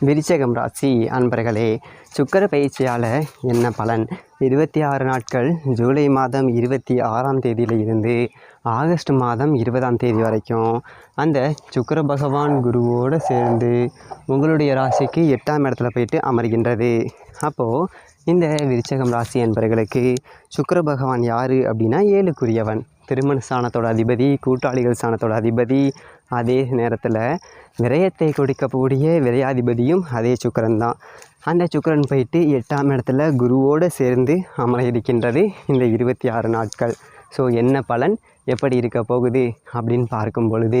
விருச்சகம் ராசி அன்பர்களே சுக்கர பயிற்சியால் என்ன பலன்? இருபத்தி ஆறு நாட்கள் ஜூலை மாதம் இருபத்தி ஆறாம் தேதியில் இருந்து ஆகஸ்ட் மாதம் இருபதாம் தேதி வரைக்கும். அந்த சுக்கர பகவான் குருவோடு சேர்ந்து உங்களுடைய ராசிக்கு எட்டாம் இடத்துல போயிட்டு அமர்கின்றது. அப்போது இந்த விருச்சகம் ராசி என்பவர்களுக்கு சுக்கர பகவான் யார் அப்படின்னா ஏழுக்குரியவன். திருமண ஸ்தானத்தோட அதிபதி கூட்டாளிகள் ஸ்தானத்தோட அதிபதி அதே நேரத்தில் விரயத்தை கொடுக்கக்கூடிய விரையாதிபதியும் அதே சுக்கரன் தான். அந்த சுக்கரன் போயிட்டு எட்டாம் இடத்துல குருவோடு சேர்ந்து அமர இருக்கின்றது இந்த இருபத்தி ஆறு நாட்கள். ஸோ என்ன பலன்? எப்படி இருக்க போகுது? அப்படின்னு பார்க்கும் பொழுது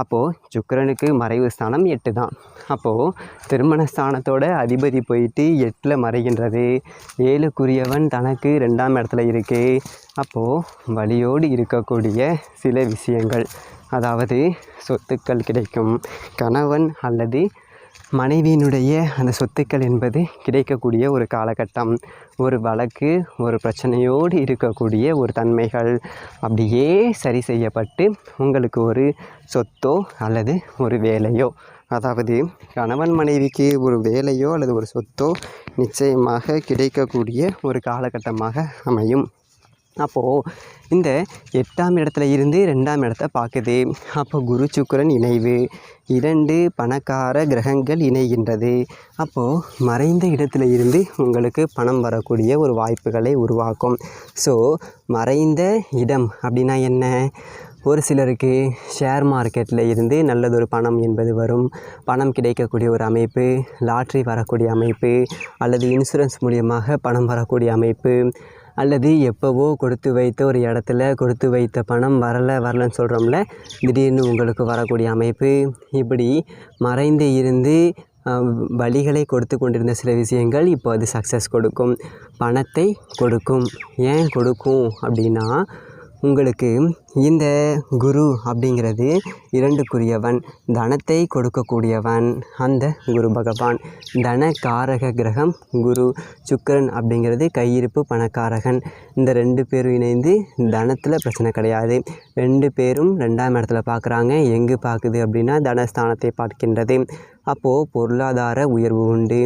அப்போது சுக்கரனுக்கு மறைவு ஸ்தானம் எட்டு தான். அப்போது திருமண ஸ்தானத்தோட அதிபதி போயிட்டு எட்டில் மறைகின்றது. ஏழுக்குரியவன் தனக்கு ரெண்டாம் இடத்துல இருக்கு. அப்போது வழியோடு இருக்கக்கூடிய சில விஷயங்கள். அதாவது சொத்துக்கள் கிடைக்கும். கணவன் அல்லது மனைவியினுடைய அந்த சொத்துக்கள் என்பது கிடைக்கக்கூடிய ஒரு காலகட்டம் ஒரு வழக்கு ஒரு பிரச்சனையோடு இருக்கக்கூடிய ஒரு தன்மைகள் அப்படியே சரி செய்யப்பட்டு உங்களுக்கு ஒரு சொத்தோ அல்லது ஒரு வேலையோ அதாவது கணவன் மனைவிக்கு ஒரு வேலையோ அல்லது ஒரு சொத்தோ நிச்சயமாக கிடைக்கக்கூடிய ஒரு காலகட்டமாக அமையும். அப்போது இந்த எட்டாம் இடத்துல இருந்து ரெண்டாம் இடத்த பார்க்குது. அப்போ குரு சுக்கரன் இணைவு. இரண்டு பணக்கார கிரகங்கள் இணைகின்றது. அப்போது மறைந்த இடத்துல இருந்து உங்களுக்கு பணம் வரக்கூடிய ஒரு வாய்ப்புகளை உருவாக்கும். ஸோ மறைந்த இடம் அப்படின்னா என்ன? ஒரு சிலருக்கு ஷேர் மார்க்கெட்டில் இருந்து நல்லதொரு பணம் என்பது வரும். பணம் கிடைக்கக்கூடிய ஒரு அமைப்பு லாட்ரி வரக்கூடிய அமைப்பு அல்லது இன்சூரன்ஸ் மூலியமாக பணம் வரக்கூடிய அமைப்பு. அல்லது எப்போவோ கொடுத்து வைத்த ஒரு இடத்துல கொடுத்து வைத்த பணம் வரலை வரலன்னு சொல்கிறோம்ல திடீர்னு உங்களுக்கு வரக்கூடிய அமைப்பு. இப்படி மறைந்து இருந்து வழிகளை கொடுத்து கொண்டிருந்த சில விஷயங்கள் இப்போ அது சக்ஸஸ் கொடுக்கும். பணத்தை கொடுக்கும். ஏன் கொடுக்கும்? அப்படின்னா உங்களுக்கு இந்த குரு அப்படிங்கிறது இரண்டுக்குரியவன். தனத்தை கொடுக்கக்கூடியவன் அந்த குரு பகவான். தன காரக கிரகம் குரு. சுக்கரன் அப்படிங்கிறது கையிருப்பு பணக்காரகன். இந்த ரெண்டு பேரும் இணைந்து தனத்தில் பிரச்சனை கிடையாது. ரெண்டு பேரும் ரெண்டாம் இடத்துல பார்க்குறாங்க எங்கே பார்க்குது அப்படின்னா தனஸ்தானத்தை பார்க்கின்றது. அப்போது பொருளாதார உயர்வு உண்டு.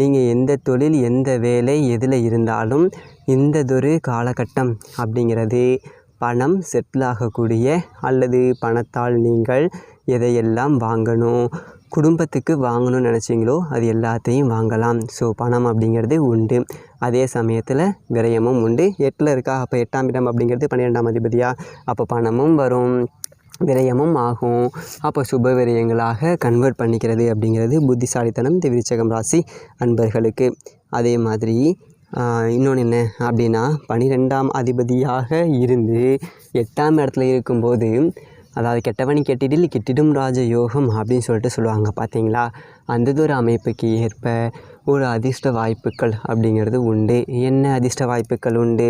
நீங்கள் எந்த தொழில் எந்த வேலை எதில் இருந்தாலும் இந்ததொரு காலகட்டம் அப்படிங்கிறது பணம் செட்டில் ஆகக்கூடிய அல்லது பணத்தால் நீங்கள் எதையெல்லாம் வாங்கணும் குடும்பத்துக்கு வாங்கணும்னு நினச்சிங்களோ அது எல்லாத்தையும் வாங்கலாம். ஸோ பணம் அப்படிங்கிறது உண்டு. அதே சமயத்தில் விரயமும் உண்டு. எட்டில் இருக்கா? அப்போ எட்டாம் இடம் அப்படிங்கிறது பன்னிரெண்டாம் அதிபதியாக அப்போ பணமும் வரும். விரயமும் ஆகும். அப்போ சுப விரயங்களாக கன்வெர்ட் பண்ணிக்கிறது அப்படிங்கிறது புத்திசாலித்தனம் இந்த விருச்சகம் ராசி அன்பர்களுக்கு. அதே மாதிரி இன்னொன்று என்ன அப்படின்னா பனிரெண்டாம் அதிபதியாக இருந்து எட்டாம் இடத்துல இருக்கும்போது அதாவது கெட்டவனி கெட்டிடில் கெட்டிடும் ராஜ யோகம் அப்படின்னு சொல்லிட்டு சொல்லுவாங்க பார்த்தீங்களா? அந்த ஒரு அமைப்புக்கு ஏற்ப ஒரு அதிர்ஷ்ட வாய்ப்புகள் அப்படிங்கிறது உண்டு. என்ன அதிர்ஷ்ட வாய்ப்புகள் உண்டு?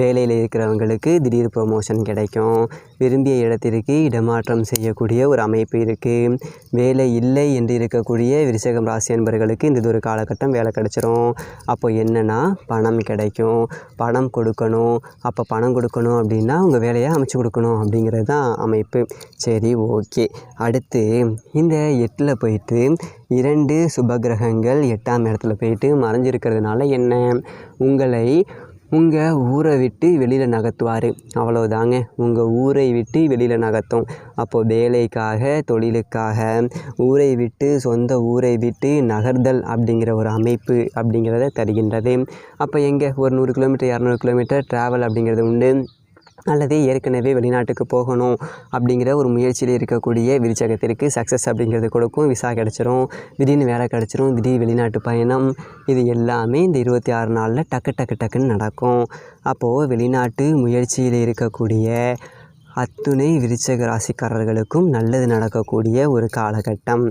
வேலையில் இருக்கிறவங்களுக்கு திடீர் ப்ரொமோஷன் கிடைக்கும். விரும்பிய இடத்திற்கு இடமாற்றம் செய்யக்கூடிய ஒரு அமைப்பு இருக்குது வேலை இல்லை என்று இருக்கக்கூடிய விருச்சகம் ராசி என்பவர்களுக்கு இந்த ஒரு காலகட்டம் வேலை கிடச்சிரும். அப்போ என்னென்னா பணம் கிடைக்கும். பணம் கொடுக்கணும். அப்போ பணம் கொடுக்கணும் அப்படின்னா உங்கள் வேலையை அமைச்சு கொடுக்கணும் அப்படிங்கிறது தான் அமைப்பு. சரி ஓகே. அடுத்து இந்த எட்டில் போயிட்டு இரண்டு சுபகிரகங்கள் எட்டாம் இடத்துல போயிட்டு மறைஞ்சிருக்கிறதுனால என்ன? உங்களை உங்கள் ஊரை விட்டு வெளியில் நகர்த்துவார். அவ்வளோதாங்க உங்கள் ஊரை விட்டு வெளியில் நகர்த்தும். அப்போது வேலைக்காக தொழிலுக்காக ஊரை விட்டு சொந்த ஊரை விட்டு நகர்தல் அப்படிங்கிற ஒரு அமைப்பு அப்படிங்கிறத தருகின்றது. அப்போ எங்கே? ஒரு நூறு கிலோமீட்டர் இரநூறு கிலோமீட்டர் ட்ராவல் அப்படிங்கிறது உண்டு. அல்லது ஏற்கனவே வெளிநாட்டுக்கு போகணும் அப்படிங்கிற ஒரு முயற்சியில் இருக்கக்கூடிய விருச்சகத்திற்கு சக்ஸஸ் அப்படிங்கிறது கொடுக்கும். விசா கிடச்சிரும் திடீர்னு வேலை கிடச்சிரும் திடீர் வெளிநாட்டு பயணம் இது எல்லாமே இந்த இருபத்தி ஆறு நாளில் டக்கு டக்கு டக்குன்னு நடக்கும். அப்போது வெளிநாட்டு முயற்சியில் இருக்கக்கூடிய அத்துணை விருச்சக ராசிக்காரர்களுக்கும் நல்லது நடக்கக்கூடிய ஒரு காலகட்டம்.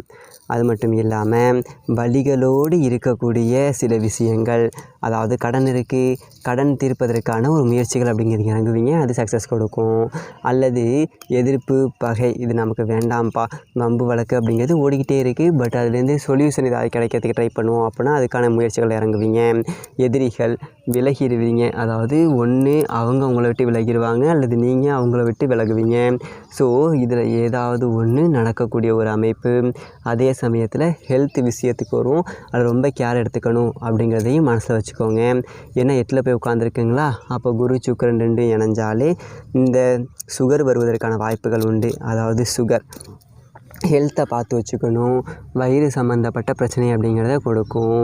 அது மட்டும் இல்லாமல் வழிகளோடு இருக்கக்கூடிய சில விஷயங்கள். அதாவது கடன் இருக்குது கடன் தீர்ப்பதற்கான ஒரு முயற்சிகள் அப்படிங்கிறது இறங்குவீங்க அது சக்ஸஸ் கொடுக்கும். அல்லது எதிர்ப்பு பகை இது நமக்கு வேண்டாம்ப்பா வம்பு வழக்கு அப்படிங்கிறது ஓடிக்கிட்டே இருக்குது பட் அதுலேருந்து சொல்யூஷன் ஏதாவது கிடைக்கிறதுக்கு ட்ரை பண்ணுவோம் அப்படின்னா அதுக்கான முயற்சிகள் இறங்குவீங்க. எதிரிகள் விலகிடுவீங்க. அதாவது ஒன்று அவங்க அவங்கள விட்டு விலகிடுவாங்க அல்லது நீங்கள் அவங்கள விட்டு விலகுவீங்க. ஸோ இதில் ஏதாவது ஒன்று நடக்கக்கூடிய ஒரு அமைப்பு அதே சமயத்தில் ஹெல்த் விஷயத்துக்கு வரும். அது ரொம்ப கேர் எடுத்துக்கணும் அப்படிங்கிறதையும் மனசில் வச்சு வச்சுக்கோங்க. ஏன்னா எட்டில் போய் உட்காந்துருக்குங்களா அப்போ குரு சுக்கரன் ரெண்டும் இணைஞ்சாலே இந்த சுகர் வருவதற்கான வாய்ப்புகள் உண்டு. அதாவது சுகர். ஹெல்த்தை பார்த்து வச்சுக்கணும். வயிறு சம்மந்தப்பட்ட பிரச்சனை அப்படிங்கிறத கொடுக்கும்.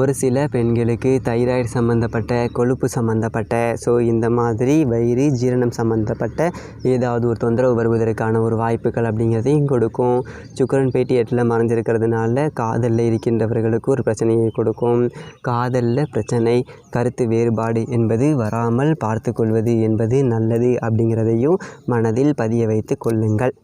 ஒரு சில பெண்களுக்கு தைராய்டு சம்மந்தப்பட்ட கொழுப்பு சம்மந்தப்பட்ட ஸோ இந்த மாதிரி வயிறு ஜீரணம் சம்மந்தப்பட்ட ஏதாவது ஒரு தொந்தரவு வருவதற்கான ஒரு வாய்ப்புகள் அப்படிங்கிறதையும் கொடுக்கும். சுக்கரன் பேட்டி எட்டில் மறைஞ்சிருக்கிறதுனால காதலில் இருக்கின்றவர்களுக்கு ஒரு பிரச்சனையை கொடுக்கும். காதலில் பிரச்சனை கருத்து வேறுபாடு என்பது வராமல் பார்த்து கொள்வது என்பது நல்லது அப்படிங்கிறதையும் மனதில் பதிய வைத்து கொள்ளுங்கள்.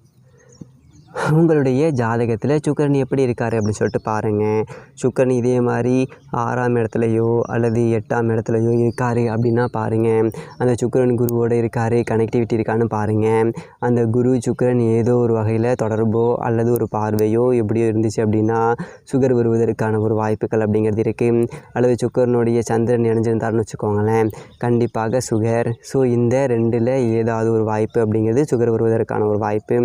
உங்களுடைய ஜாதகத்தில் சுக்கரன் எப்படி இருக்கார் அப்படின்னு சொல்லிட்டு பாருங்கள் சுக்கரன் இதே மாதிரி ஆறாம் இடத்துலையோ அல்லது எட்டாம் இடத்துலையோ இருக்கார் அப்படின்னா பாருங்கள் அந்த சுக்கரன் குருவோடு இருக்கார் கனெக்டிவிட்டி இருக்கான்னு பாருங்கள் அந்த குரு சுக்கரன் ஏதோ ஒரு வகையில் தொடர்போ அல்லது ஒரு பார்வையோ எப்படியோ இருந்துச்சு அப்படின்னா சுகர் வருவதற்கான ஒரு வாய்ப்புகள் அப்படிங்கிறது இருக்குது அல்லது சுக்கரனுடைய சந்திரன் இணைஞ்சிருந்தாருன்னு வச்சுக்கோங்களேன். கண்டிப்பாக சுகர். ஸோ இந்த ரெண்டில் ஏதாவது ஒரு வாய்ப்பு அப்படிங்கிறது சுகர் வருவதற்கான ஒரு வாய்ப்பு.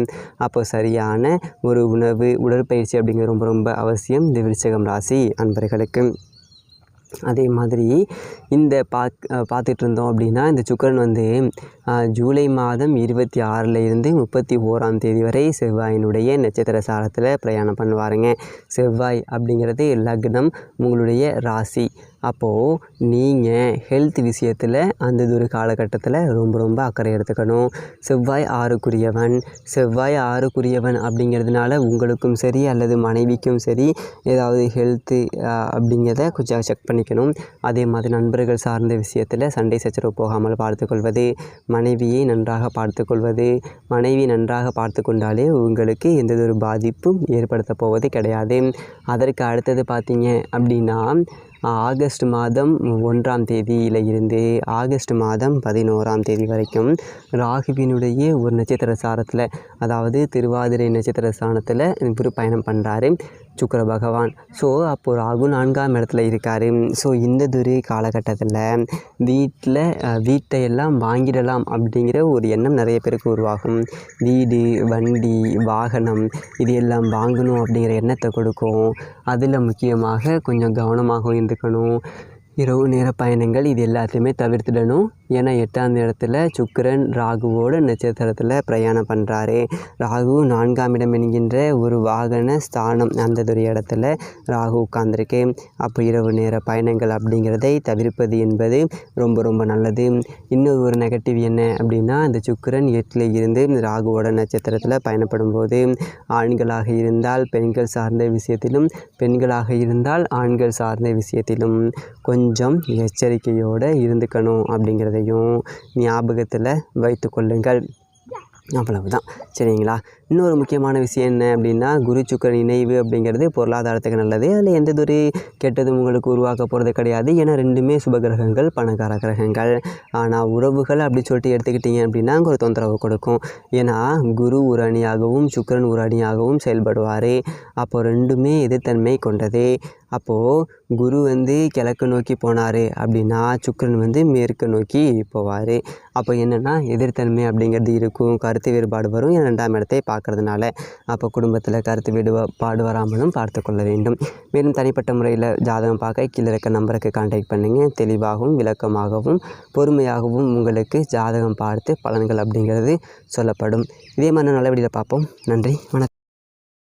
அப்போ சரியான ஒரு உணவு உடற்பயிற்சி அப்படிங்கிறது ரொம்ப ரொம்ப அவசியம் இந்த விருச்சகம் ராசி அன்பர்களுக்கு. அதே மாதிரி இந்த பாக் பார்த்துட்டு இருந்தோம் அப்படின்னா இந்த சுக்கரன் வந்து ஜூலை மாதம் இருபத்தி ஆறில் இருந்து முப்பத்தி ஓராம் தேதி வரை செவ்வாயினுடைய நட்சத்திர சாரத்தில் பிரயாணம் பண்ணுவாருங்க. செவ்வாய் அப்படிங்கிறது லக்னம் உங்களுடைய ராசி. அப்போது நீங்கள் ஹெல்த் விஷயத்தில் அந்த ஒரு காலகட்டத்தில் ரொம்ப ரொம்ப அக்கறை எடுத்துக்கணும். செவ்வாய் ஆறுக்குரியவன் செவ்வாய் ஆறுக்குரியவன் அப்படிங்கிறதுனால உங்களுக்கும் சரி அல்லது மனைவிக்கும் சரி ஏதாவது ஹெல்த்து அப்படிங்கிறத கொஞ்சம் செக் பண்ணிக்கணும். அதே மாதிரி நண்பர்கள் சார்ந்த விஷயத்தில் சண்டை சச்சரவு போகாமல் பார்த்துக்கொள்வது மனைவியை நன்றாக பார்த்துக்கொள்வது மனைவி நன்றாக பார்த்து கொண்டாலே உங்களுக்கு எந்த ஒரு பாதிப்பும் ஏற்படுத்த போவது கிடையாது. அதற்கு அடுத்தது பார்த்தீங்க அப்படின்னா ஆகஸ்ட் மாதம் ஒன்றாம் தேதியில் இருந்து ஆகஸ்ட் மாதம் பதினோராம் தேதி வரைக்கும் ராகுவினுடைய ஒரு நட்சத்திர சாரத்தில் அதாவது திருவாதிரை நட்சத்திர ஸ்தானத்தில் இவர் பயணம் பண்ணுறாரு சுக்கர பகவான். ஸோ அப்போ ராகு நான்காம் இடத்துல இருக்கார். ஸோ இந்த துரி காலகட்டத்தில் வீட்டில் வீட்டை எல்லாம் வாங்கிடலாம் அப்படிங்கிற ஒரு எண்ணம் நிறைய பேருக்கு உருவாகும். வீடு வண்டி வாகனம் இது எல்லாம் வாங்கணும் அப்படிங்கிற எண்ணத்தை கொடுக்கும். அதில் முக்கியமாக கொஞ்சம் கவனமாகவும் இருந்துக்கணும் இரவு நேர பயணங்கள் இது எல்லாத்தையுமே தவிர்த்துடணும். ஏன்னா எட்டாம் இடத்துல சுக்கிரன் ராகுவோட நட்சத்திரத்தில் பிரயாணம் பண்ணுறாரு ராகு நான்காம் இடம் என்கின்ற ஒரு வாகன ஸ்தானம் அந்த ஒரு இடத்துல ராகு உட்கார்ந்துருக்கு. அப்போ இரவு நேர பயணங்கள் அப்படிங்கிறதை தவிர்ப்பது என்பது ரொம்ப ரொம்ப நல்லது. இன்னொரு ஒரு நெகட்டிவ் என்ன அப்படின்னா இந்த சுக்கிரன் எட்டில் இருந்து ராகுவோட நட்சத்திரத்தில் பயணப்படும் போது ஆண்களாக இருந்தால் பெண்கள் சார்ந்த விஷயத்திலும் பெண்களாக இருந்தால் ஆண்கள் சார்ந்த விஷயத்திலும் கொஞ்சம் கொஞ்சம் எச்சரிக்கையோடு இருந்துக்கணும் அப்படிங்கிறதையும் ஞாபகத்தில் வைத்து கொள்ளுங்கள். அவ்வளவுதான். சரிங்களா? இன்னொரு முக்கியமான விஷயம் என்ன அப்படின்னா குரு சுக்கரன் இணைவு அப்படிங்கிறது பொருளாதாரத்துக்கு நல்லது. அதில் எந்த ஒரு கெட்டதும் உங்களுக்கு உருவாக்க போகிறது கிடையாது. ஏன்னா ரெண்டுமே சுபகிரகங்கள் பணக்கார கிரகங்கள். ஆனால் உறவுகள் அப்படி சொல்லிட்டு எடுத்துக்கிட்டிங்க அப்படின்னா அங்கே ஒரு தொந்தரவு கொடுக்கும். ஏன்னா குரு ஒரு அணியாகவும் சுக்கிரன் ஒரு அணியாகவும் செயல்படுவார். அப்போ ரெண்டுமே எதிர்த்தன்மை கொண்டது. அப்போது குரு வந்து கிழக்கு நோக்கி போனார் அப்படின்னா சுக்கரன் வந்து மேற்கு நோக்கி போவார். அப்போ என்னென்னா எதிர்த்தன்மை அப்படிங்கிறது இருக்கும் கருத்து வேறுபாடு வரும். ஏன்னா ரெண்டாம் இடத்தை பார்க்கறதுனால அப்போ குடும்பத்தில் கருத்து வேறுபாடு வராமலும் பார்த்து கொள்ள வேண்டும். மேலும் தனிப்பட்ட முறையில் ஜாதகம் பார்க்க கீழே இருக்க நம்பருக்கு கான்டாக்ட் பண்ணுங்கள் தெளிவாகவும் விளக்கமாகவும் பொறுமையாகவும் உங்களுக்கு ஜாதகம் பார்த்து பலன்கள் அப்படிங்கிறது சொல்லப்படும். இதே மாதிரி நல்லபடியில் பார்ப்போம். நன்றி வணக்கம்.